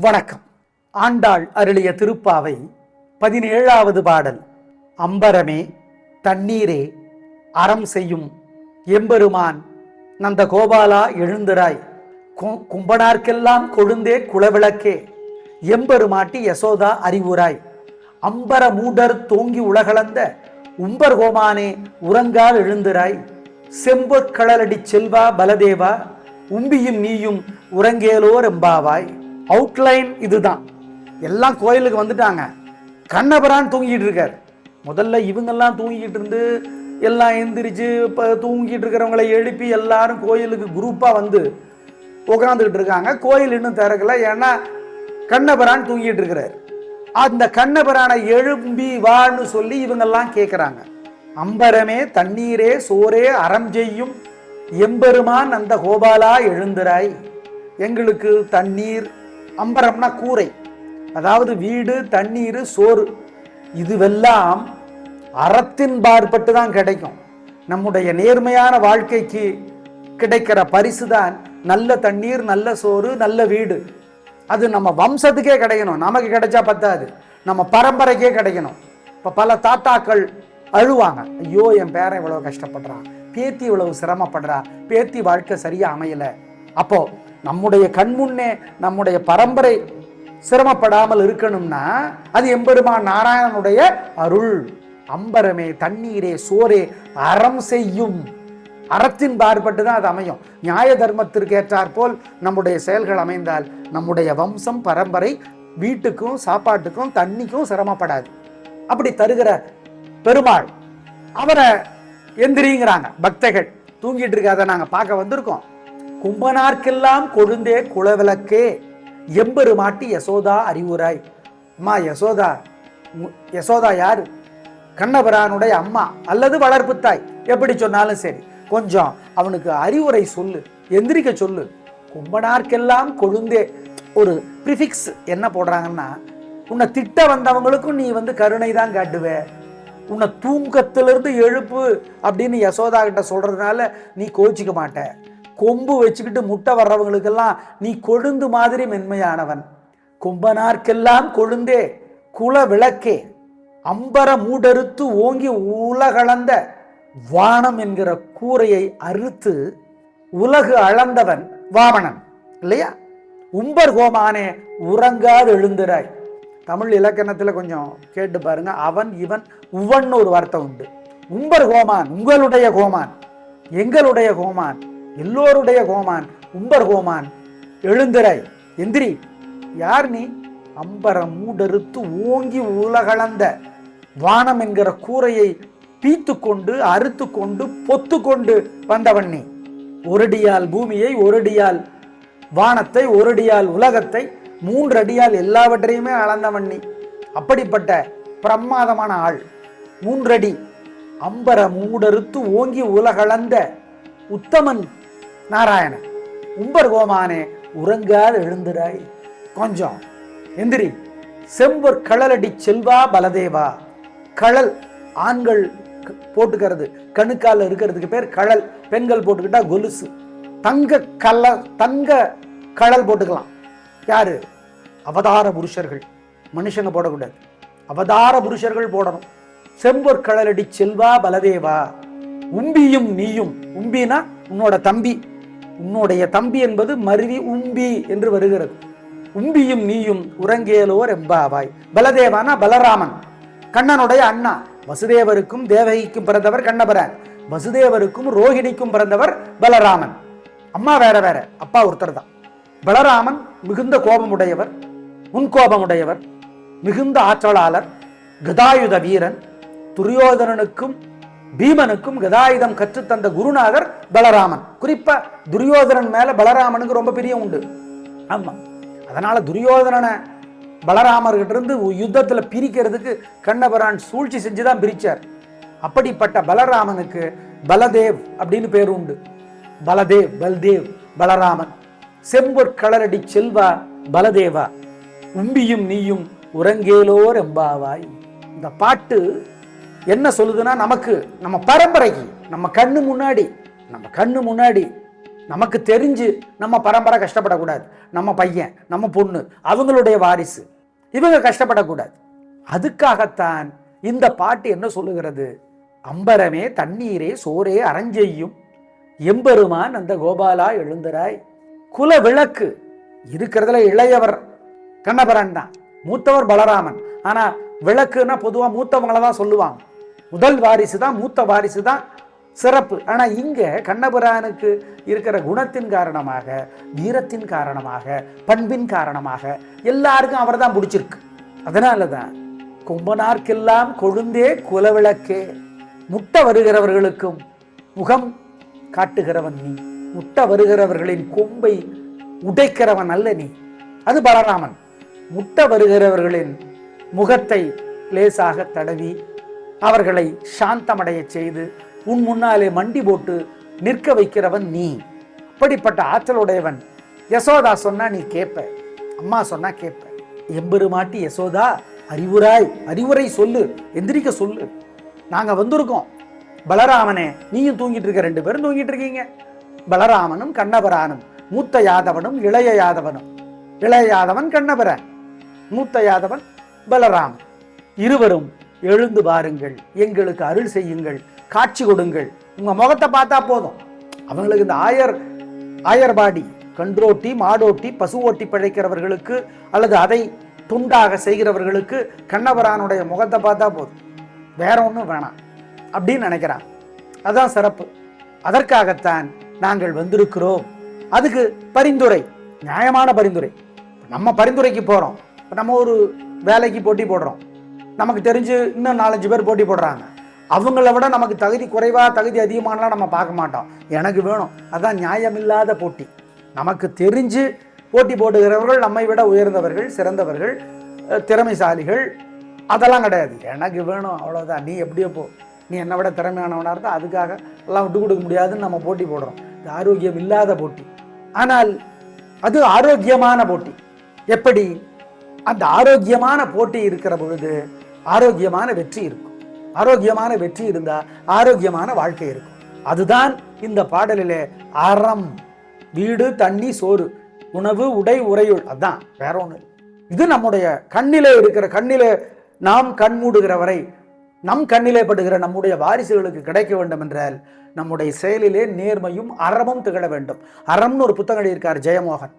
வணக்கம். ஆண்டாள் அருளிய திருப்பாவை பதினேழாவது பாடல். அம்பரமே தண்ணீரே அறம் செய்யும் எம்பெருமான் நந்த கோபாலா எழுந்திராய் கு- கும்பனார்க்கெல்லாம் கொழுந்தே குளவிளக்கே எம்பெருமாட்டி யசோதா அறிவுராய் அம்பர மூடர் தோங்கி உலகளந்த உம்பர் கோமானே உறங்கால் எழுந்திராய் செம்பொற்களலடி செல்வா பலதேவா உம்பியும் நீயும் உறங்கேலோர் எம்பாவாய் அவுட்லைன் இதுதான். எல்லாம் கோயிலுக்கு வந்துட்டாங்க. கண்ணபரான் தூங்கிட்டு இருக்கார். முதல்ல இவங்கெல்லாம் தூங்கிட்டு இருந்து எல்லாம் எந்திரிச்சு இப்போ தூங்கிட்டு இருக்கிறவங்களை எழுப்பி எல்லாரும் கோயிலுக்கு குரூப்பாக வந்து உட்காந்துக்கிட்டு இருக்காங்க. கோயில் இன்னும் திறக்கல. ஏன்னா கண்ணபரான் தூங்கிட்டு இருக்கிறார். அந்த கண்ணபரானை எழும்பி வான்னு சொல்லி இவங்கெல்லாம் கேட்குறாங்க அம்பரமே தண்ணீரே சோரே அறம் செய்யும் எம்பெருமான் அந்த கோபாலா எழுந்திராய் எங்களுக்கு தண்ணீர் அம்பரம்னா கூரை. அதாவது வீடு தண்ணீர் சோறு. இதுவெல்லாம் அறத்தின் பார்ப்பட்டு தான் கிடைக்கும். நம்முடைய நேர்மையான வாழ்க்கைக்கு கிடைக்கிற பரிசு தான் நல்ல தண்ணீர் நல்ல சோறு நல்ல வீடு. அது நம்ம வம்சத்துக்கே கிடைக்கணும். நமக்கு கிடைச்சா பத்தாது. நம்ம பரம்பரைக்கே கிடைக்கணும். இப்போ பல தாத்தாக்கள் அழுவாங்க. ஐயோ என் பேரை இவ்வளோ கஷ்டப்படுறான். பேத்தி இவ்வளவு சிரமப்படுறா. பேத்தி வாழ்க்கை சரியாக அமையலை. அப்போது நம்முடைய கண்முன்னே நம்முடைய பரம்பரை சிரமப்படாமல் இருக்கணும்னா அது எம்பெருமான் நாராயணனுடைய அருள். அம்பரமே தண்ணீரே சோரே அறம் செய்யும். அறத்தின் பார்பட்டு தான் அது அமையும். நியாய தர்மத்திற்கு ஏற்றாற்போல் நம்முடைய செயல்கள் அமைந்தால் நம்முடைய வம்சம் பரம்பரை வீட்டுக்கும் சாப்பாட்டுக்கும் தண்ணிக்கும் சிரமப்படாது. அப்படி தருகிற பெருமாள் அவரை எந்திரிங்கிறாங்க. பக்தர்கள் தூங்கிட்டு இருக்காத நாங்கள் பார்க்க வந்திருக்கோம். கும்பனார்க்கெல்லாம் கொழுந்தே குலவிளக்கே. எம்பெருமாட்டி யசோதா அறிவுராய் அம்மா யசோதா யசோதா யார்? கண்ணபிரானுடைய அம்மா அல்லது வளர்ப்பு தாய். எப்படி சொன்னாலும் சரி. கொஞ்சம் அவனுக்கு அறிவுரை சொல்லு. எந்திரிக்க சொல்லு. கும்பனார்க்கெல்லாம் கொழுந்தே ஒரு ப்ரிஃபிக்ஸ் என்ன போடுறாங்கன்னா உன்னை திட்ட வந்தவங்களுக்கும் நீ வந்து கருணை தான் காட்டுவே. உன்னை தூக்கத்திலிருந்து எழுப்பு அப்படின்னு யசோதா கிட்ட சொல்கிறதுனால நீ கோச்சிக்க மாட்ட. கொம்பு வச்சுக்கிட்டு முட்டை வர்றவங்களுக்கெல்லாம் நீ கொழுந்து மாதிரி மென்மையானவன். கொம்பனார்க்கெல்லாம் கொழுந்தே குல விளக்கே அம்பர மூடறுத்து ஓங்கி உலகளந்த வானம் என்கிற கூரையை அறுத்து உலகு அளந்தவன் வாமனன் இல்லையா? உம்பர் கோமானே உறங்காது எழுந்திராய். தமிழ் இலக்கணத்தில் கொஞ்சம் கேட்டு பாருங்க. அவன் இவன் உவன் ஒரு வார்த்தை உண்டு. உம்பர் கோமான் உங்களுடைய கோமான் எங்களுடைய கோமான். எல்லோருடைய கோமான் உம்பர் கோமான் எழுந்திரை எந்திரி. யார் நீ? அம்பரம் மூடறுத்து ஓங்கி உலகளந்த வானம் என்கிற கூரையை பீத்து கொண்டு அறுத்து கொண்டு பொத்து கொண்டு வந்தவன் நீ. ஒரடியால் பூமியை ஒரடியால் வானத்தை ஒரடியால் உலகத்தை மூன்றடியால் எல்லாவற்றையுமே அளந்தவன் நீ. அப்படிப்பட்ட பிரமாதமான ஆள். மூன்றடி. அம்பர மூடறுத்து ஓங்கி உலகளந்த உத்தமன் நாராயணன் உம்பர் கோமானே உறங்காது எழுந்துடாய் கொஞ்சம் எந்திரி. செம்பர் களலடி செல்வா பலதேவா. கழல் ஆண்கள் போட்டுக்கிறது. கணுக்கால இருக்கிறதுக்கு பேர் கழல். பெண்கள் போட்டுக்கிட்டா கொலுசு. தங்க கல தங்க கழல் போட்டுக்கலாம். யாரு? அவதார புருஷர்கள். மனுஷங்க போடக்கூடாது. அவதார புருஷர்கள் போடணும். செம்பொற்களலடி செல்வா பலதேவா. உம்பியும் நீயும். உம்பினா உன்னோட தம்பி. உன்னுடைய தம்பி என்பது மருவி உம்பி என்று வருகிறது. உம்பியும் நீயும் உறங்கேலோர் எம்பாவாய். பலதேவானா பலராமன். கண்ணனுடைய அண்ணா. வசுதேவருக்கும் தேவகிக்கும் பிறந்தவர் கண்ணபரான். வசுதேவருக்கும் ரோஹிணிக்கும் பிறந்தவர் பலராமன். அம்மா வேற வேற. அப்பா ஒருத்தர் தான். பலராமன் மிகுந்த கோபமுடையவர் முன்கோபமுடையவர் மிகுந்த ஆற்றலாளர் கதாயுத வீரன் துரியோதனனுக்கும் பீமனுக்கும் கதாயுதம் கற்றுத்தந்த குருநாதர் பலராமன். குறிப்பா துரியோதனன் மேல பலராமனுக்கு ரொம்ப பெரிய உண்டு. ஆமா. அதனால துரியோதனனை பலராமர்கிட்ட இருந்து யுத்தத்தில் பிரிக்கிறதுக்கு கண்ணபரான் சூழ்ச்சி செஞ்சு தான் பிரித்தார் அப்படிப்பட்ட பலராமனுக்கு பலதேவ் அப்படின்னு பேர் உண்டு. பலதேவ் பல்தேவ் பலராமன். செம்பொற்களரடி செல்வா பலதேவா. உம்பியும் நீயும் உறங்கேலோர் எம்பாவாய் இந்த பாட்டு என்ன சொல்லுதுன்னா நமக்கு நம்ம பரம்பரைக்கு நம்ம கண்ணு முன்னாடி நம்ம கண்ணு முன்னாடி நமக்கு தெரிஞ்சு நம்ம பரம்பரை கஷ்டப்படக்கூடாது. நம்ம பையன் நம்ம பொண்ணு அவங்களுடைய வாரிசு இவங்க கஷ்டப்படக்கூடாது. அதுக்காகத்தான் இந்த பாட்டு என்ன சொல்லுகிறது? அம்பரமே தண்ணீரே சோரே அரஞ்செய்யும் எம்பெருமான் அந்த கோபாலா எழுந்தராய். குல விளக்கு இருக்கிறதுல இளையவர் கண்ணபரன் தான். மூத்தவர் பலராமன். ஆனால் விளக்குன்னா பொதுவாக மூத்தவங்கள தான் சொல்லுவாங்க. முதல் வாரிசு தான் மூத்த வாரிசு தான் சிறப்பு. ஆனால் இங்கே கண்ணபுரானுக்கு இருக்கிற குணத்தின் காரணமாக வீரத்தின் காரணமாக பண்பின் காரணமாக எல்லாருக்கும் அவர் தான் பிடிச்சிருக்கு. அதனால தான் கொம்பனார்க்கெல்லாம் கொழுந்தே குலவிளக்கே. முட்டை வருகிறவர்களுக்கும் முகம் காட்டுகிறவன் நீ. முட்டை வருகிறவர்களின் கொம்பை உடைக்கிறவன் அல்ல நீ. அது பலராமன். முட்டை வருகிறவர்களின் முகத்தை லேசாக தடவி அவர்களை சாந்தமடையச் செய்து உன் முன்னாலே மண்டி போட்டு நிற்க வைக்கிறவன் நீ. அப்படிப்பட்ட ஆற்றலுடையவன். யசோதா சொன்னா நீ கேட்ப. அம்மா சொன்னா கேட்ப. எம்பெருமாட்டி யசோதா அறிவுராய் அறிவுரை சொல்லு எந்திரிக்க சொல்லு. நாங்கள் வந்திருக்கோம். பலராமனே நீயும் தூங்கிட்டு இருக்க ரெண்டு பேரும் தூங்கிட்டு இருக்கீங்க. பலராமனும் கண்ணபரானும் மூத்த யாதவனும் இளைய யாதவனும். இளைய யாதவன் கண்ணபரன் மூத்த யாதவன் பலராமன். இருவரும் எழுந்து பாருங்கள் எங்களுக்கு அருள் செய்யுங்கள் காட்சி கொடுங்கள். உங்கள் முகத்தை பார்த்தா போதும். அவங்களுக்கு இந்த ஆயர் ஆயர்பாடி கன்றோட்டி மாடோட்டி பசு ஓட்டி பிழைக்கிறவர்களுக்கு அல்லது அதை துண்டாக செய்கிறவர்களுக்கு கண்ணபரானுடைய முகத்தை பார்த்தா போதும். வேற ஒன்றும் வேணாம். அப்படின்னு நினைக்கிறான். அதான் சிறப்பு. அதற்காகத்தான் நாங்கள் வந்திருக்கிறோம். அதுக்கு பரிந்துரை நியாயமான பரிந்துரை. நம்ம பரிந்துரைக்கு போகிறோம் நம்ம ஒரு வேலைக்கு போட்டி போடுறோம். நமக்கு தெரிஞ்சு இன்னும் நாலஞ்சு பேர் போட்டி போடுறாங்க. அவங்கள விட நமக்கு தகுதி குறைவாக தகுதி அதிகமானலாம் நம்ம பார்க்க மாட்டோம். எனக்கு வேணும். அதுதான் நியாயமில்லாத போட்டி. நமக்கு தெரிஞ்சு போட்டி போடுகிறவர்கள் நம்மை விட உயர்ந்தவர்கள் சிறந்தவர்கள் திறமைசாலிகள். அதெல்லாம் கிடையாது. எனக்கு வேணும். அவ்வளோதான் நீ எப்படியோ போ. நீ என்னை விட திறமையானவனாக இருந்தால் அதுக்காக எல்லாம் விட்டு கொடுக்க முடியாதுன்னு நம்ம போட்டி போடுறோம். இது ஆரோக்கியம் இல்லாத போட்டி. ஆனால் அது ஆரோக்கியமான போட்டி. எப்படி? அந்த ஆரோக்கியமான போட்டி இருக்கிற பொழுது ஆரோக்கியமான வெற்றி இருக்கும். ஆரோக்கியமான வெற்றி இருந்தால் ஆரோக்கியமான வாழ்க்கை இருக்கும். அதுதான் இந்த பாடலிலே அறம் வீடு தண்ணி சோறு உணவு உடை உறையுள். அதான் வேற ஒன்று இது நம்முடைய கண்ணிலே இருக்கிற கண்ணிலே நாம் கண் மூடுகிற வரை நம் கண்ணிலே படுகிற நம்முடைய வாரிசுகளுக்கு கிடைக்க வேண்டும் என்றால் நம்முடைய செயலிலே நேர்மையும் அறமும் திகழ வேண்டும். அறம்னு ஒரு புத்தகம் எழுதியிருக்கார் ஜெயமோகன்.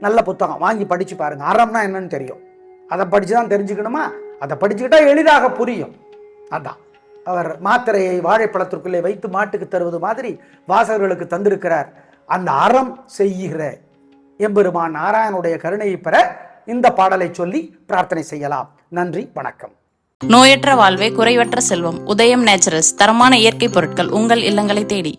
நல்ல புத்தகம் வாங்கி படித்து பாருங்கள் அறம்னா என்னன்னு தெரியும். அதை படித்து தான் தெரிஞ்சுக்கணுமா? அதை படிச்சுக்கிட்டா எளிதாக புரியும். அதான். அவர் மாத்திரையை வாழைப்பழத்திற்குள்ளே வைத்து மாட்டுக்கு தருவது மாதிரி வாசகர்களுக்கு தந்திருக்கிறார். அந்த அறம் செய்கிற எம்பெருமான் நாராயணனுடைய கருணையை பெற இந்த பாடலை சொல்லி பிரார்த்தனை செய்யலாம். நன்றி வணக்கம். நோயற்ற வாழ்வே குறைவற்ற செல்வம். உதயம் நேச்சுரல்ஸ். தரமான இயற்கை பொருட்கள் உங்கள் இல்லங்களை தேடி.